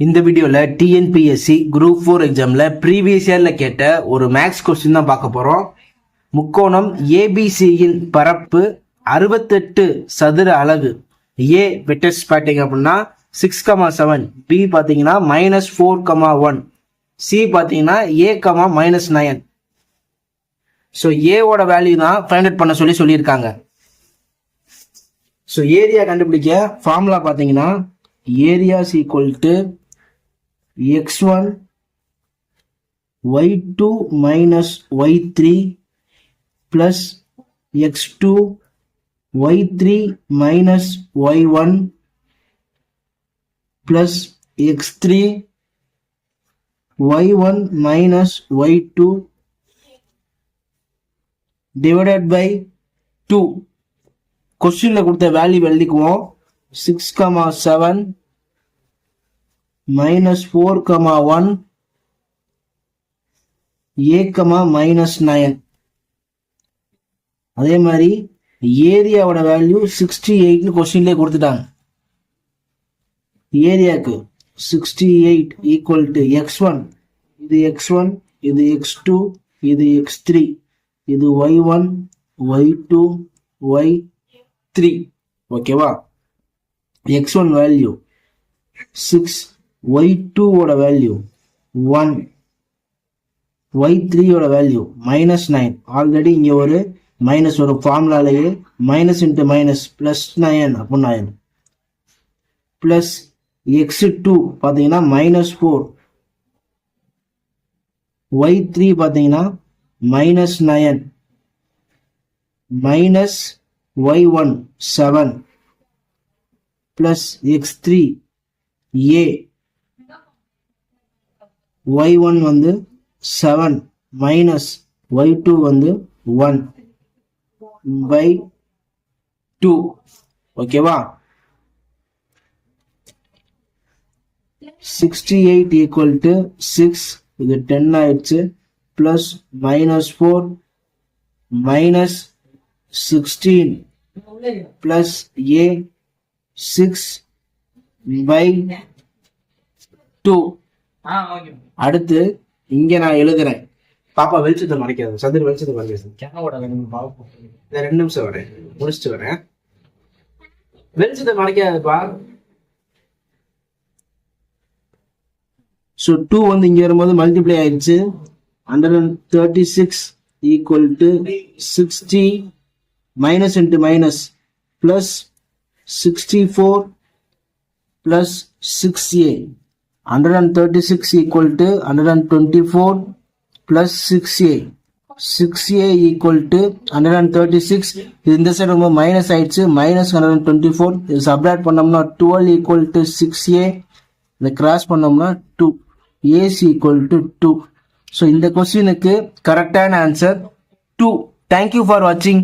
இந்த வீடியோவில் TNPSC group four எக்ஸாமில் ப்ரீவியஸ் இயரில் கேட்ட ஒரு மேக்ஸ் கொஸ்டின் தான் பார்க்க போகிறோம் முக்கோணம் ஏபிசியின் பரப்பு அறுபத்தெட்டு சதுர அலகு. ஏ வெட்டர்ஸ் பார்த்தீங்க அப்படின்னா சிக்ஸ் கமா செவன் பி பார்த்தீங்கன்னா minus four comma one C பார்த்தீங்கன்னா a comma minus nine so ஏவோட வேல்யூ தான் ஃபைண்ட் அவுட் பண்ண சொல்லி சொல்லியிருக்காங்க. ஸோ ஏரியா கண்டுபிடிக்க ஃபார்முலா பார்த்தீங்கன்னா area's equal to x one y two minus y three plus x two y three minus y one plus x three y one minus y two by two கொஸ்டின்ல கொடுத்த value எழுதிக்குவோம். Six comma seven minus four comma one a comma minus nine அதே மாதிரி ஏரியாவோட value sixty எயிட்னு கொஸ்டின்லேயே கொடுத்துட்டாங்க. ஏரியாவுக்கு sixty eight equal to x one இது எக்ஸ் ஒன் இது எக்ஸ் டூ இது எக்ஸ் த்ரீ இது y one y two y three ஓகேவா x one value six y டூவோட வேல்யூ ஒன் ஒய் த்ரீயோட வேல்யூ மைனஸ் நைன் ஆல்ரெடி இங்கே ஒரு மைனஸ் ஒரு ஃபார்முலாலேயே minus into minus plus nine அப்படின்னு ஆயிடும். ப்ளஸ் எக்ஸ் டூ பார்த்தீங்கன்னா மைனஸ் ஃபோர் ஒய் த்ரீ பார்த்தீங்கன்னா minus nine minus y one seven plus x three a y one வந்து seven minus y two வந்து one by two ஓகேவா sixty eight equal to six இது ten ஆயிடுச்சு. Plus minus four minus sixteen plus a six by two அடுத்து இங்க நான் எழுதுறேன். பாப்பா வெளிச்சத்தை மறைக்காது சந்திர வெளிச்சத்தை மறைக்காது. இந்த ரெண்டு நிமிஷம் வரேன் முடிச்சுட்டு வரேன். வெளிச்சத்தை மறைக்காதுப்பா. ஸோ டூ வந்து இங்க வரும்போது மல்டிப்ளை ஆயிடுச்சு hundred and thirty six equal to sixty minus into minus plus sixty four plus 6a 136 equal to 124 plus 6a 6a equal to 136 இது இந்த சைடு ரொம்ப மைனஸ் ஆயிடுச்சு. மைனஸ் ஹண்ட்ரட் டுவெண்ட்டி ஃபோர் இது subtract பண்ணோம்னா twelve equal to six a இதை cross பண்ணோம்னா two a's equal to two so இந்த கொஸ்டினுக்கு கரெக்டான ஆன்சர் டூ தேங்க்யூ ஃபார் வாட்சிங்